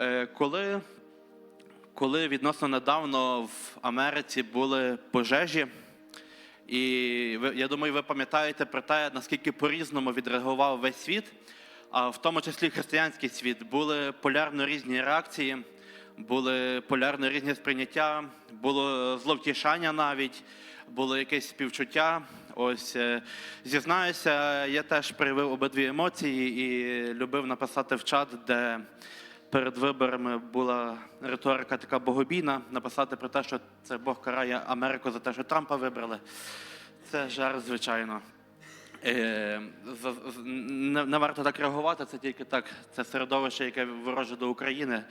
Е, Коли, коли відносно недавно в Америці були пожежі, і я думаю, ви пам'ятаєте про те, наскільки по-різному відреагував весь світ, а в тому числі християнський світ, були полярно різні реакції, були полярно різні сприйняття, було зловтішання навіть, було якесь співчуття. Ось е, зізнаюся, я теж проявив обидві емоції і любив написати в чат, де перед виборами була риторика така богобійна, написати про те, що це Бог карає Америку за те, що Трампа вибрали. Це жарт, звичайно. Е, не варто так реагувати, це тільки так. Це середовище, яке вороже до України.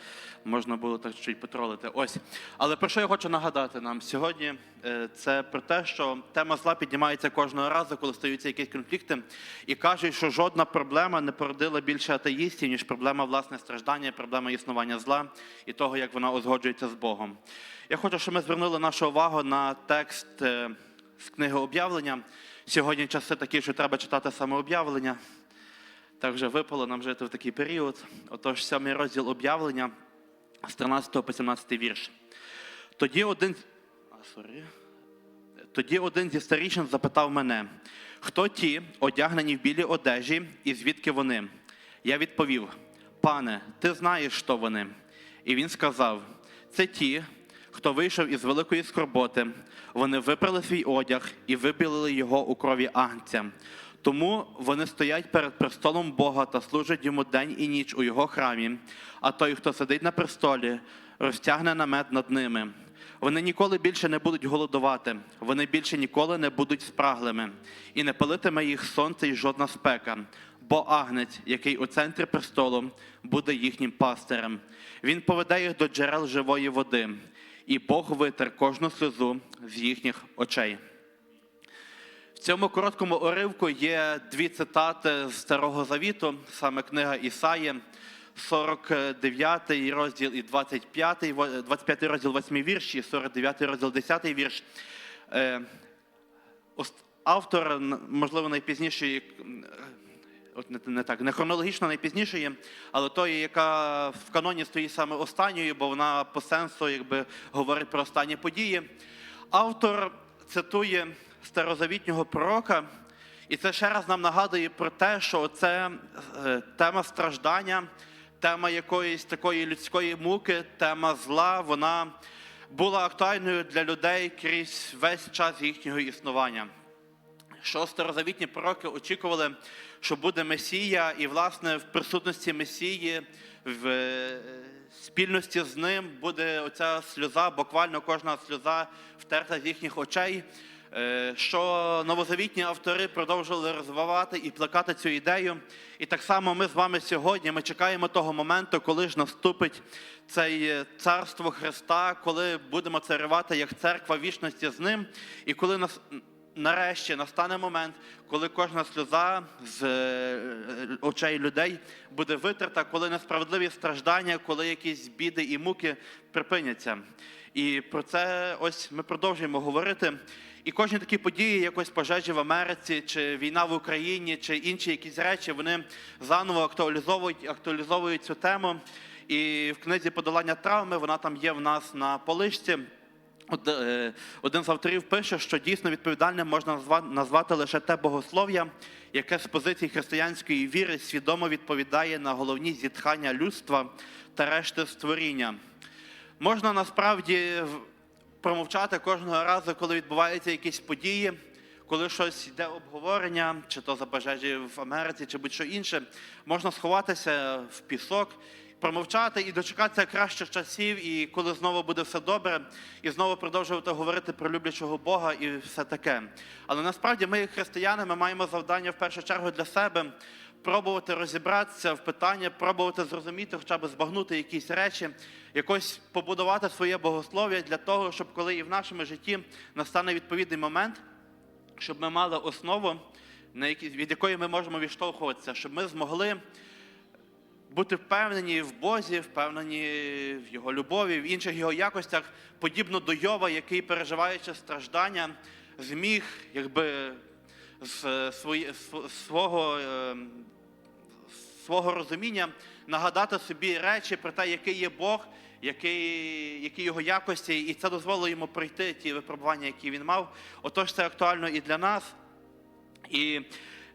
Можна було так чуть потролити. Ось. Але про що я хочу нагадати нам сьогодні? е, Це про те, що тема зла піднімається кожного разу, коли стаються якісь конфлікти, і кажуть, що жодна проблема не породила більше атеїстів, ніж проблема власне страждання, проблема існування зла і того, як вона узгоджується з Богом. Я хочу, щоб ми звернули нашу увагу на текст е, з книги об'явлення. Сьогодні часи такі, що треба читати саме об'явлення. Так вже випало нам жити в такий період. Отож, сьомий розділ об'явлення з 13 по 17 вірш. Тоді один. А, сорі. Тоді один зі старішин запитав мене, хто ті, одягнені в білі одежі, і звідки вони? Я відповів: Пане, ти знаєш, що вони. І він сказав: це ті, хто вийшов із великої скорботи. Вони випрали свій одяг і вибілили його у крові агнця. Тому вони стоять перед престолом Бога та служать йому день і ніч у його храмі. А той, хто сидить на престолі, розтягне намет над ними. Вони ніколи більше не будуть голодувати, вони більше ніколи не будуть спраглими, і не палитиме їх сонце і жодна спека, бо агнець, який у центрі престолу, буде їхнім пастирем. Він поведе їх до джерел живої води, і Бог витер кожну сльозу з їхніх очей. В цьому короткому уривку є дві цитати з Старого Завіту, саме книга Ісаї, 49 розділ і 25, 25 розділ 8 вірш і 49 розділ 10 вірш. Е, Автор, можливо, найпізніший, от не, так, не хронологічно найпізнішої, але тої, яка в каноні стоїть саме останньою, бо вона по сенсу якби, говорить про останні події. Автор цитує старозавітнього пророка, і це ще раз нам нагадує про те, що це е, тема страждання, тема якоїсь такої людської муки, тема зла, вона була актуальною для людей крізь весь час їхнього існування що старозавітні пророки очікували, що буде Месія, і, власне, в присутності Месії, в е, спільності з ним буде оця сльоза, буквально кожна сльоза втерта з їхніх очей. Е, Що новозавітні автори продовжували розвивати і плекати цю ідею. І так само ми з вами сьогодні ми чекаємо того моменту, коли ж наступить це е, царство Христа, коли будемо царювати як церква вічності з ним, і коли нас нарешті настане момент, коли кожна сльоза з е, очей людей буде витерта, коли несправедливі страждання, коли якісь біди і муки припиняться. І про це ось ми продовжуємо говорити. І кожні такі події, якось пожежі в Америці, чи війна в Україні, чи інші якісь речі, вони заново актуалізовують, актуалізовують цю тему. І в книзі подолання травми вона там є в нас на полишці. Е, Один з авторів пише, що дійсно відповідальним можна назвати лише те богослов'я, яке з позиції християнської віри свідомо відповідає на головні зітхання людства та решти створіння. Можна насправді промовчати кожного разу, коли відбуваються якісь події, коли щось йде обговорення, чи то за пожежі в Америці, чи будь-що інше, можна сховатися в пісок, промовчати і дочекатися кращих часів, і коли знову буде все добре, і знову продовжувати говорити про люблячого Бога і все таке. Але насправді ми, християни, ми маємо завдання в першу чергу для себе пробувати розібратися в питання, пробувати зрозуміти, хоча б збагнути якісь речі, якось побудувати своє богослов'я для того, щоб коли і в нашому житті настане відповідний момент, щоб ми мали основу, від якої ми можемо відштовхуватися, щоб ми змогли бути впевнені в Бозі, впевнені в його любові, в інших його якостях, подібно до Йова, який, переживаючи страждання, зміг якби з свої- свого, е, свого розуміння нагадати собі речі про те, який є Бог, який, які його якості, і це дозволило йому пройти ті випробування, які він мав. Отож, це актуально і для нас. І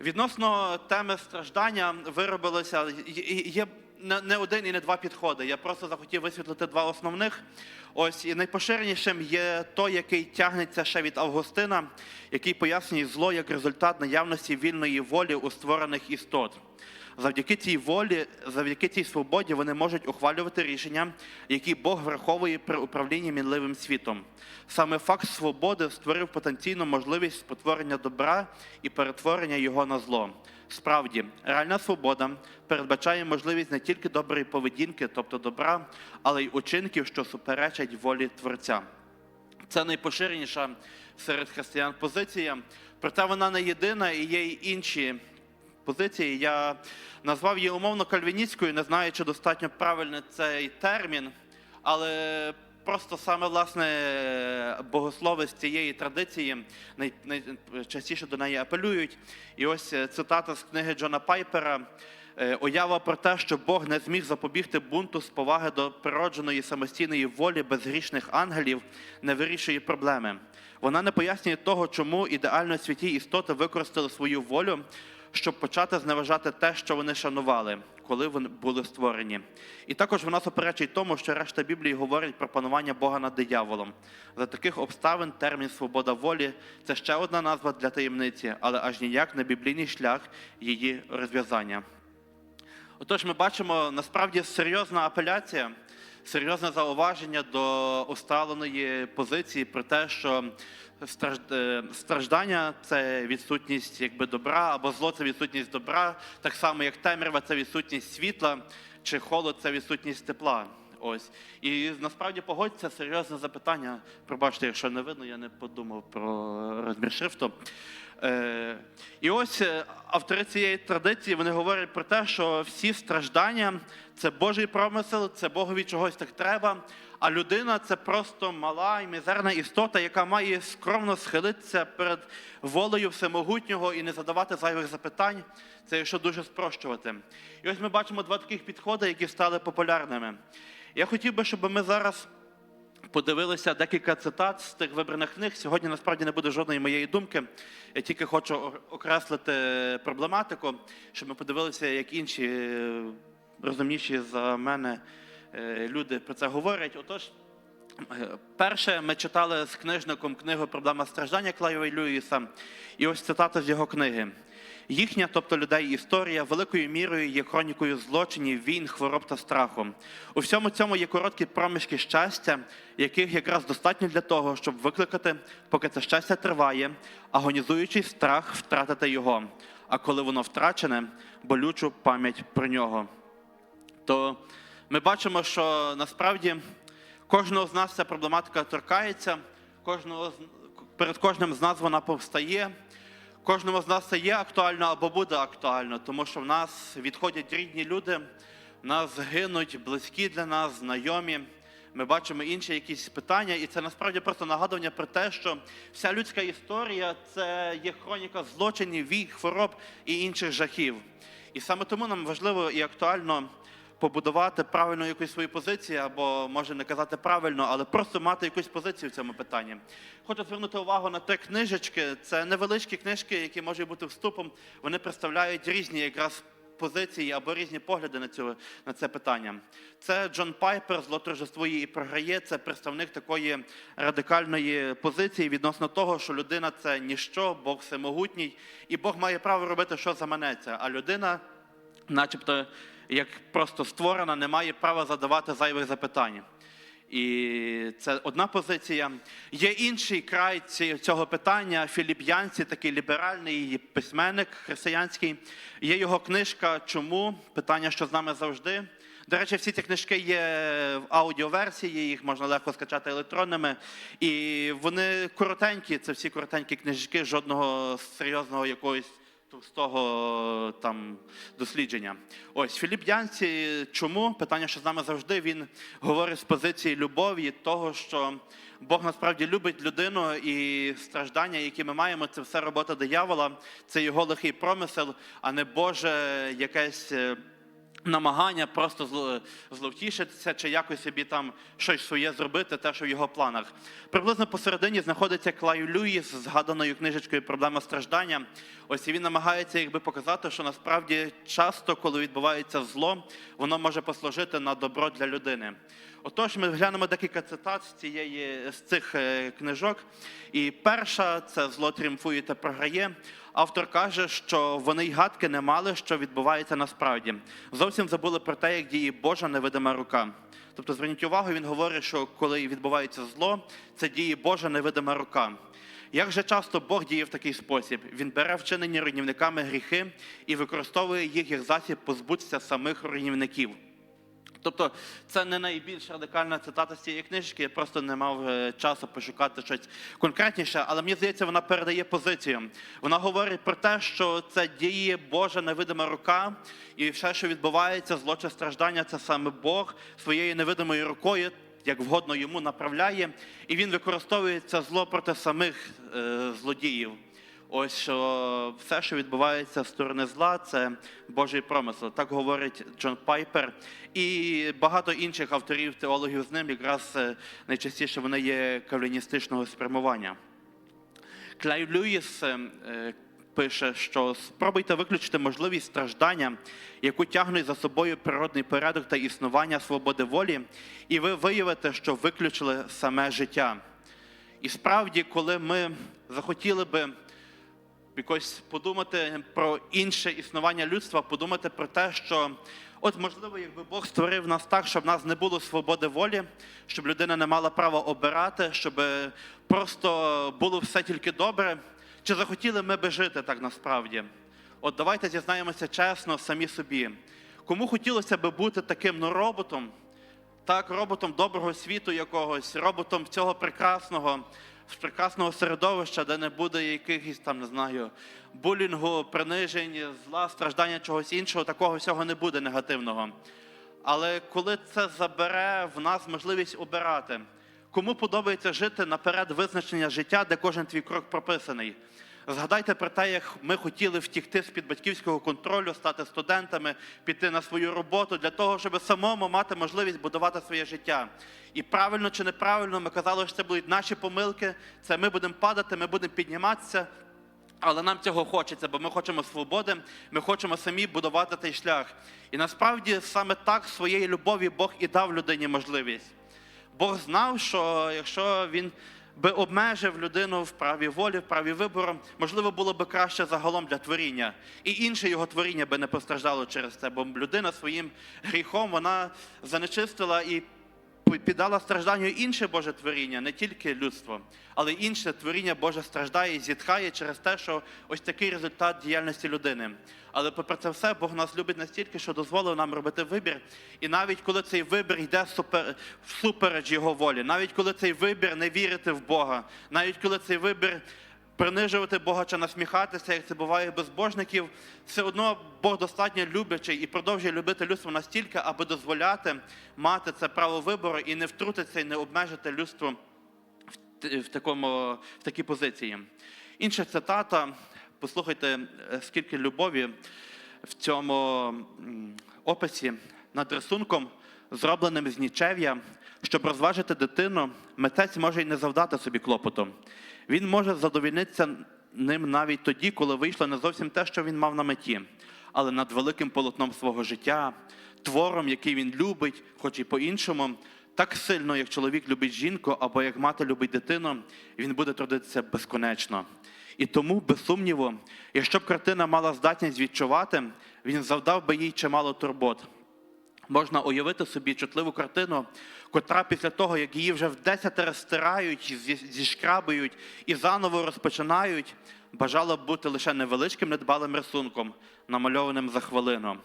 відносно теми страждання виробилося є- не один і не два підходи. Я просто захотів висвітлити два основних. Ось і найпоширенішим є той, який тягнеться ще від Августина, який пояснює зло як результат наявності вільної волі у створених істот. Завдяки цій волі, завдяки цій свободі, вони можуть ухвалювати рішення, які Бог враховує при управлінні мінливим світом. Саме факт свободи створив потенційну можливість спотворення добра і перетворення його на зло. Справді, реальна свобода передбачає можливість не тільки доброї поведінки, тобто добра, але й учинків, що суперечать волі Творця. Це найпоширеніша серед християн позиція, проте вона не єдина і є й інші позиції. Я назвав її умовно кальвіністською, не знаю, чи достатньо правильний цей термін, але просто саме власне богослови з цієї традиції найчастіше до неї апелюють. І ось е, цитата з книги Джона Пайпера. Е, Уява про те, що Бог не зміг запобігти бунту з поваги до природженої самостійної волі безгрішних ангелів, не вирішує проблеми. Вона не пояснює того, чому ідеально святі істоти використали свою волю, щоб почати зневажати те, що вони шанували, коли вони були створені. І також вона суперечить тому, що решта Біблії говорить про панування Бога над дияволом. За таких обставин термін свобода волі це ще одна назва для таємниці, але аж ніяк не біблійний шлях її розв'язання. Отож, ми бачимо насправді серйозна апеляція, серйозне зауваження до усталеної позиції про те, що е, страждання це відсутність якби добра, або зло це відсутність добра, так само як темрява це відсутність світла, чи холод це відсутність тепла. Ось і насправді погодьте серйозне запитання. Пробачте, якщо не видно, я не подумав про розмір шрифту. Е, і ось е, автори цієї традиції вони говорять про те, що всі страждання це Божий промисел, це Богові чогось так треба. А людина це просто мала і мізерна істота, яка має скромно схилитися перед волею всемогутнього і не задавати зайвих запитань. Це якщо дуже спрощувати. І ось ми бачимо два таких підходи, які стали популярними. Я хотів би, щоб ми зараз подивилися декілька цитат з тих вибраних книг. Сьогодні насправді не буде жодної моєї думки. Я тільки хочу окреслити проблематику, щоб ми подивилися, як інші е, розумніші за мене е, люди про це говорять. Отож, е, перше, ми читали з книжником книгу Проблема страждання Клайва Льюіса. І ось цитата з його книги. Їхня, тобто людей, історія великою мірою є хронікою злочинів, війн, хвороб та страху. У всьому цьому є короткі проміжки щастя, яких якраз достатньо для того, щоб викликати, поки це щастя триває, агонізуючий страх втратити його. А коли воно втрачене, болючу пам'ять про нього. То ми бачимо, що насправді кожного з нас ця проблематика торкається, кожного перед кожним з нас вона повстає. Кожному з нас це є актуально або буде актуально, тому що в нас відходять рідні люди, в нас гинуть близькі для нас, знайомі. Ми бачимо інші якісь питання, і це насправді просто нагадування про те, що вся людська історія це є хроніка злочинів, вій, хвороб і інших жахів. І саме тому нам важливо і актуально побудувати правильну якусь свою позицію, або може не казати правильно, але просто мати якусь позицію в цьому питанні. Хочу звернути увагу на три книжечки. Це невеличкі книжки, які можуть бути вступом. Вони представляють різні якраз позиції або різні погляди на цю на це питання. Це Джон Пайпер зло торжествує і програє. Це представник такої радикальної позиції відносно того, що людина це ніщо, Бог всемогутній, і Бог має право робити, що заманеться. А людина начебто як просто створена, не має права задавати зайвих запитань. І це одна позиція. Є інший край цього питання. Філіп Янці, такий ліберальний письменник християнський. Є його книжка Чому? Питання, що з нами завжди. До речі, всі ці книжки є в аудіоверсії, їх можна легко скачати електронними. І вони коротенькі, це всі коротенькі книжки, жодного серйозного якогось товстого там дослідження. Ось Філіп Янці, чому питання, що з нами завжди він говорить з позиції любові, того, що Бог насправді любить людину і страждання, які ми маємо, це все робота диявола, це його лихий промисел, а не Боже якесь. Намагання просто зловтішитися чи якось собі там щось своє зробити, те, що в його планах. Приблизно посередині знаходиться Клай Люїс згаданою книжечкою Проблема страждання. Ось і він намагається якби показати, що насправді часто, коли відбувається зло, воно може послужити на добро для людини. Отож, ми глянемо декілька цитат з цієї з цих е, книжок. І перша це зло тріумфує та програє. Автор каже, що вони й гадки не мали, що відбувається насправді. Зовсім забули про те, як діє Божа невидима рука. Тобто, зверніть увагу, він говорить, що коли відбувається зло, це діє Божа невидима рука. Як же часто Бог діє в такий спосіб? Він бере вчинені руйнівниками гріхи і використовує їх як засіб позбутися самих руйнівників. Тобто це не найбільш радикальна цитата з цієї книжки, я просто не мав е, часу пошукати щось конкретніше, але мені здається, вона передає позицію. Вона говорить про те, що це діє Божа невидима рука, і все, що відбувається, зло чи страждання, це саме Бог своєю невидимою рукою, як вгодно йому направляє, і він використовує це зло проти самих е, злодіїв. Ось все, що відбувається з сторони зла, це Божий промисел. Так говорить Джон Пайпер. І багато інших авторів, теологів з ним, якраз е, найчастіше вони є калвіністичного спрямування. Клай Льюїс е, е, пише, що спробуйте виключити можливість страждання, яку тягнуть за собою природний порядок та існування свободи волі, і ви виявите, що виключили саме життя. І справді, коли ми захотіли би якось подумати про інше існування людства, подумати про те, що от можливо, якби Бог створив нас так, щоб в нас не було свободи волі, щоб людина не мала права обирати, щоб просто було все тільки добре. Чи захотіли ми би жити так насправді? От давайте зізнаємося чесно самі собі. Кому хотілося би бути таким ну, роботом, так, роботом доброго світу якогось, роботом цього прекрасного, з прекрасного середовища, де не буде якихось там, не знаю, булінгу, принижень, зла, страждання чогось іншого, такого всього не буде негативного. Але коли це забере в нас можливість обирати, кому подобається жити наперед визначення життя, де кожен твій крок прописаний. Згадайте про те, як ми хотіли втікти з-під батьківського контролю, стати студентами, піти на свою роботу для того, щоб самому мати можливість будувати своє життя. І правильно чи неправильно ми казали, що це будуть наші помилки, це ми будемо падати, ми будемо підніматися. Але нам цього хочеться, бо ми хочемо свободи, ми хочемо самі будувати цей шлях. І насправді саме так своєї любові Бог і дав людині можливість. Бог знав, що якщо він би обмежив людину в праві волі, в праві вибору, можливо, було би краще загалом для творіння. І інше його творіння би не постраждало через це, бо людина своїм гріхом вона занечистила і піддала стражданню інше Боже творіння, не тільки людство, але інше творіння Боже страждає і зітхає через те, що ось такий результат діяльності людини. Але попри це все, Бог нас любить настільки, що дозволив нам робити вибір. І навіть коли цей вибір йде супер, всупереч його волі, навіть коли цей вибір не вірити в Бога, навіть коли цей вибір принижувати Бога чи насміхатися, як це буває безбожників, все одно Бог достатньо люблячий і продовжує любити людство настільки, аби дозволяти мати це право вибору і не втрутитися і не обмежити людство в, такому, в такій позиції. Інша цитата. Послухайте, е, скільки любові в цьому описі над рисунком, зробленим з нічев'я, щоб розважити дитину, митець може й не завдати собі клопоту. Він може задовільнитися ним навіть тоді, коли вийшло не зовсім те, що він мав на меті, але над великим полотном свого життя, твором, який він любить, хоч і по-іншому, так сильно, як чоловік любить жінку, або як мати любить дитину, він буде трудитися безконечно. І тому, без сумніву, якщо б картина мала здатність відчувати, він завдав би їй чимало турбот. Можна уявити собі чутливу картину, котра після того, як її вже в десятеро стирають, зі- зішкрабують і заново розпочинають, бажала б бути лише невеличким недбалим рисунком, намальованим за хвилину.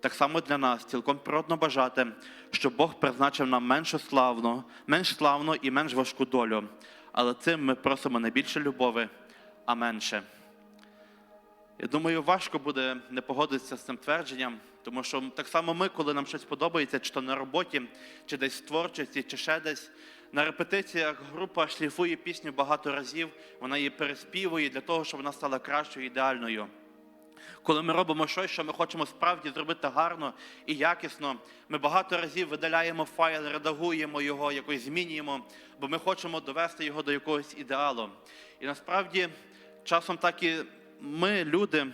Так само для нас цілком природно бажати, щоб Бог призначив нам меншу славну, менш славну і менш важку долю. Але цим ми просимо не більше любові, а менше. Я думаю, важко буде не погодитися з цим твердженням, тому що так само ми, коли нам щось подобається, чи то на роботі, чи десь в творчості, чи ще десь. На репетиціях група шліфує пісню багато разів, вона її переспівує для того, щоб вона стала кращою, ідеальною. Коли ми робимо щось, що ми хочемо справді зробити гарно і якісно, ми багато разів видаляємо файл, редагуємо його, якось змінюємо, бо ми хочемо довести його до якогось ідеалу. І насправді часом так і ми, люди,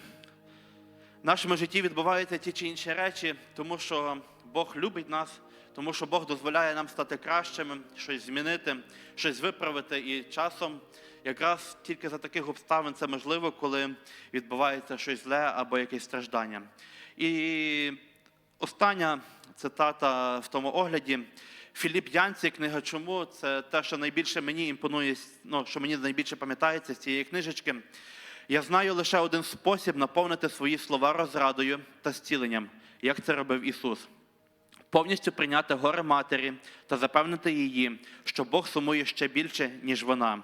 в нашому житті відбуваються ті чи інші речі, тому що Бог любить нас, тому що Бог дозволяє нам стати кращими, щось змінити, щось виправити. І часом якраз тільки за таких обставин це можливо, коли відбувається щось зле або якесь страждання. І остання цитата в тому огляді. Філіп Янці, книга Чому це те, що найбільше мені імпонує, ну, що мені найбільше пам'ятається з цієї книжечки. Я знаю лише один спосіб наповнити свої слова розрадою та зціленням, як це робив Ісус. Повністю прийняти горе матері та запевнити її, що Бог сумує ще більше, ніж вона.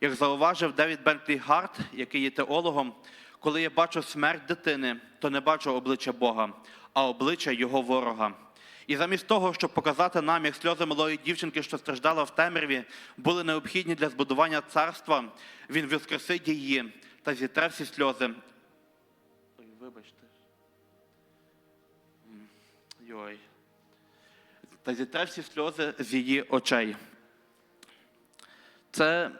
Як зауважив Девід Бентлі Гарт, який є теологом, коли я бачу смерть дитини, то не бачу обличчя Бога, а обличчя його ворога. І замість того, щоб показати нам, як сльози малої дівчинки, що страждала в темряві, були необхідні для збудування царства, він воскресить її та зітре всі сльози. Ой, вибачте. Йой. Та зітре всі сльози з її очей. Це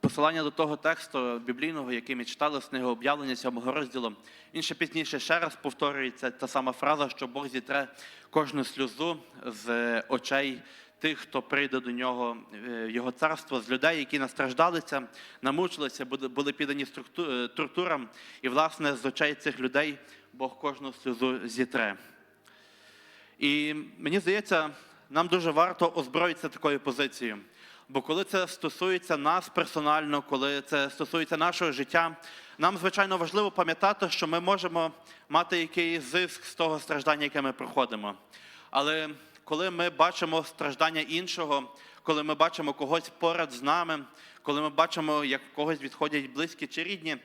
посилання до того тексту біблійного, який ми читали з книги об'явлення сьомого розділу. Він ще пізніше ще раз повторюється та сама фраза, що Бог зітре кожну сльозу з очей тих, хто прийде до нього е, його царство, з людей, які настраждалися, намучилися, були- були піддані е, тортурам. І, власне, з очей цих людей Бог кожну сльозу зітре. І мені здається, нам дуже варто озброїтися такою позицією. Бо коли це стосується нас персонально, коли це стосується нашого життя, нам звичайно важливо пам'ятати, що ми можемо мати якийсь зиск з того страждання, яке ми проходимо. Але коли ми бачимо страждання іншого, коли ми бачимо когось поряд з нами, коли ми бачимо, як в когось відходять близькі чи рідні,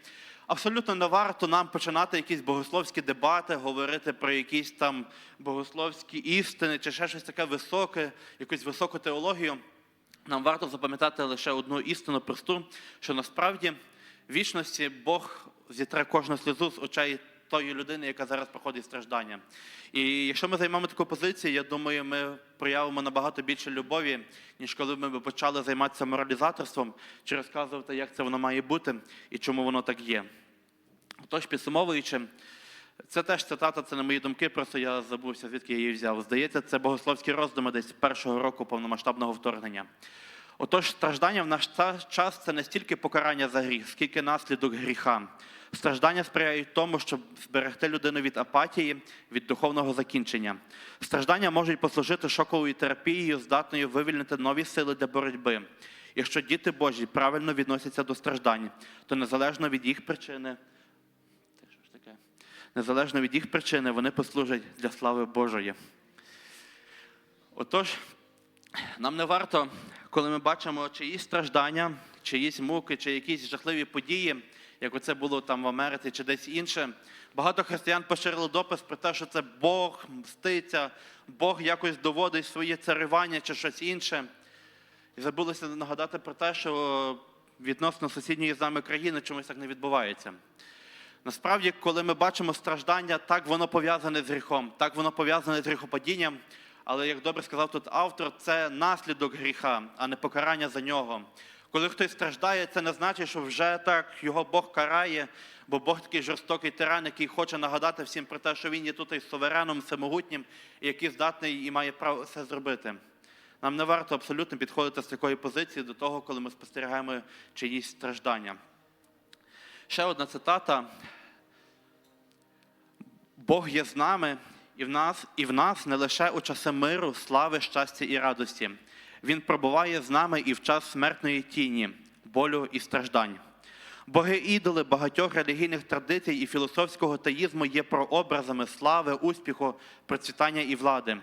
абсолютно не варто нам починати якісь богословські дебати, говорити про якісь там богословські істини чи ще щось таке високе, якусь високу теологію. Нам варто запам'ятати лише одну істину просту, що насправді в вічності Бог зітре кожну сльозу з очей тої людини, яка зараз проходить страждання. І якщо ми займемо таку позицію, я думаю, ми проявимо набагато більше любові, ніж коли ми б почали займатися моралізаторством чи розказувати, як це воно має бути і чому воно так є. Тож, підсумовуючи, це теж цитата, це не мої думки, просто я забувся, звідки я її взяв. Здається, це богословські роздуми десь першого року повномасштабного вторгнення. Отож, страждання в наш час це не стільки покарання за гріх, скільки наслідок гріха. Страждання сприяють тому, щоб зберегти людину від апатії, від духовного закінчення. Страждання можуть послужити шоковою терапією, здатною вивільнити нові сили для боротьби. Якщо діти Божі правильно відносяться до страждань, то незалежно від їх причини? Незалежно від їх причини, вони послужать для слави Божої. Отож, нам не варто, коли ми бачимо чиїсь страждання, чиїсь муки, чи якісь жахливі події, як оце було там в Америці чи десь інше. Багато християн поширили допис про те, що це Бог мститься, Бог якось доводить своє царювання чи щось інше. І забулося нагадати про те, що відносно сусідньої з нами країни чомусь так не відбувається. Насправді, коли ми бачимо страждання, так воно пов'язане з гріхом, так воно пов'язане з гріхопадінням. Але, як добре сказав тут автор, це наслідок гріха, а не покарання за нього. Коли хтось страждає, це не значить, що вже так його Бог карає, бо Бог такий жорстокий тиран, який хоче нагадати всім про те, що він є тут і сувереном, всемогутнім, і який здатний і має право все зробити. Нам не варто абсолютно підходити з такої позиції до того, коли ми спостерігаємо чиїсь страждання. Ще одна цитата. Бог є з нами і в нас, і в нас не лише у часи миру, слави, щастя і радості. Він пробуває з нами і в час смертної тіні, болю і страждань. Боги-ідоли багатьох релігійних традицій і філософського теїзму є прообразами слави, успіху, процвітання і влади.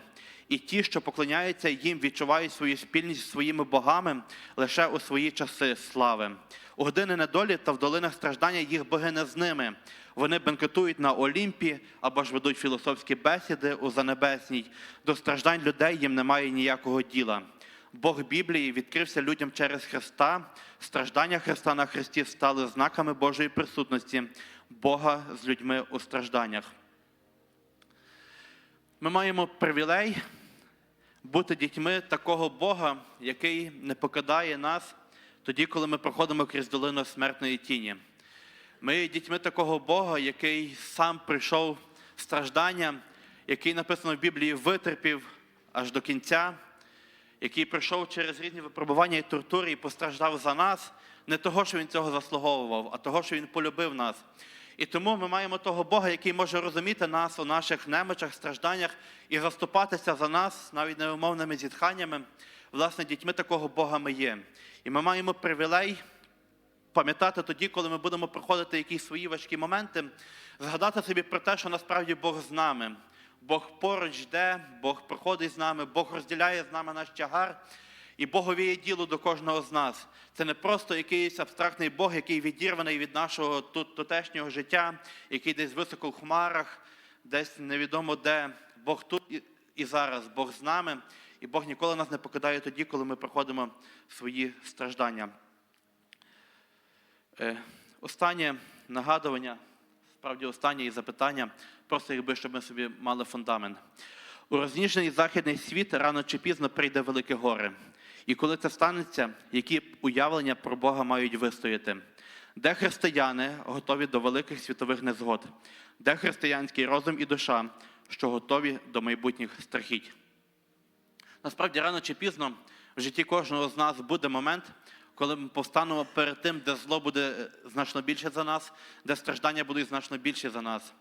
І ті, що поклоняються їм, відчувають свою спільність зі своїми богами лише у свої часи слави. У години недолі та в долинах страждання їх боги не з ними. Вони бенкетують на Олімпі або ж ведуть філософські бесіди у Занебесній. До страждань людей їм немає ніякого діла. Бог Біблії відкрився людям через Христа. Страждання Христа на Христі стали знаками Божої присутності. Бога з людьми у стражданнях. Ми маємо привілей бути дітьми такого Бога, який не покидає нас тоді, коли ми проходимо крізь долину смертної тіні. Ми є дітьми такого Бога, який сам прийшов страждання, який написано в Біблії витерпів аж до кінця, який пройшов через різні випробування і тортури і постраждав за нас, не того, що він цього заслуговував, а того, що він полюбив нас. І тому ми маємо того Бога, який може розуміти нас у наших немочах, стражданнях і заступатися за нас навіть неумовними зітханнями. Власне, дітьми такого Бога ми є. І ми маємо привілей пам'ятати тоді, коли ми будемо проходити якісь свої важкі моменти, згадати собі про те, що насправді Бог з нами. Бог поруч йде, Бог проходить з нами, Бог розділяє з нами наш тягар, і Богові є діло до кожного з нас. Це не просто якийсь абстрактний Бог, який відірваний від нашого тут тутешнього життя, який десь високо в хмарах, десь невідомо де. Бог тут і- зараз, Бог з нами, і Бог ніколи нас не покидає тоді, коли ми проходимо свої страждання. Е, Останнє нагадування, справді останнє і запитання, просто якби щоб ми собі мали фундамент. У розніжений західний світ рано чи пізно прийде велике горе. І коли це станеться, які уявлення про Бога мають вистояти? Де християни готові до великих світових незгод? Де християнський розум і душа, що готові до майбутніх страхіть? Насправді, рано чи пізно в житті кожного з нас буде момент, коли ми повстанемо перед тим, де зло буде значно більше за нас, де страждання будуть значно більші за нас.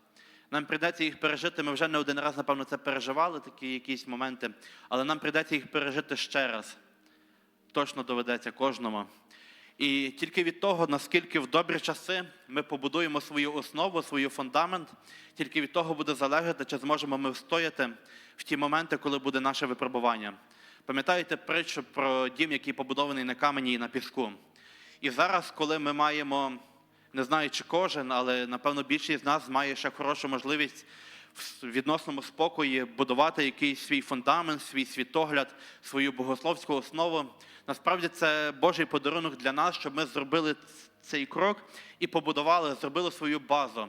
Нам прийдеться їх пережити. Ми вже не один раз, напевно, це переживали, такі якісь моменти, але нам прийдеться їх пережити ще раз. Точно доведеться кожному. І тільки від того, наскільки в добрі часи ми побудуємо свою основу, свій фундамент, тільки від того буде залежати, чи зможемо ми встояти в ті моменти, коли буде наше випробування. Пам'ятаєте притчу про дім, який побудований на камені і на піску? І зараз, коли ми маємо, не знаю, чи кожен, але напевно більшість з нас має ще хорошу можливість в відносному спокої будувати якийсь свій фундамент, свій світогляд, свою богословську основу. Насправді це Божий подарунок для нас, щоб ми зробили цей крок і побудували, зробили свою базу.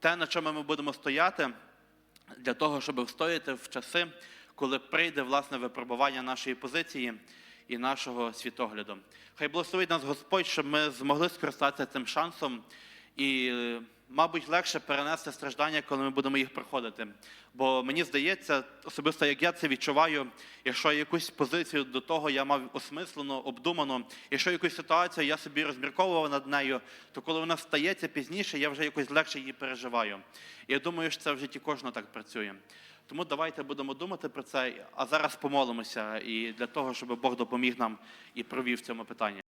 Те, на чому ми будемо стояти, для того, щоб встояти в часи, коли прийде власне випробування нашої позиції і нашого світогляду. Хай благословить нас Господь, щоб ми змогли скористатися цим шансом і, мабуть, легше перенести страждання, коли ми будемо їх проходити. Бо мені здається, особисто як я це відчуваю, якщо якусь позицію до того я мав осмислено, обдумано, якщо якусь ситуацію я собі розмірковував над нею, то коли вона стається пізніше, я вже якось легше її переживаю. І я думаю, що це в житті кожного так працює. Тому давайте будемо думати про це, а зараз помолимося і для того, щоб Бог допоміг нам і провів в цьому питанні.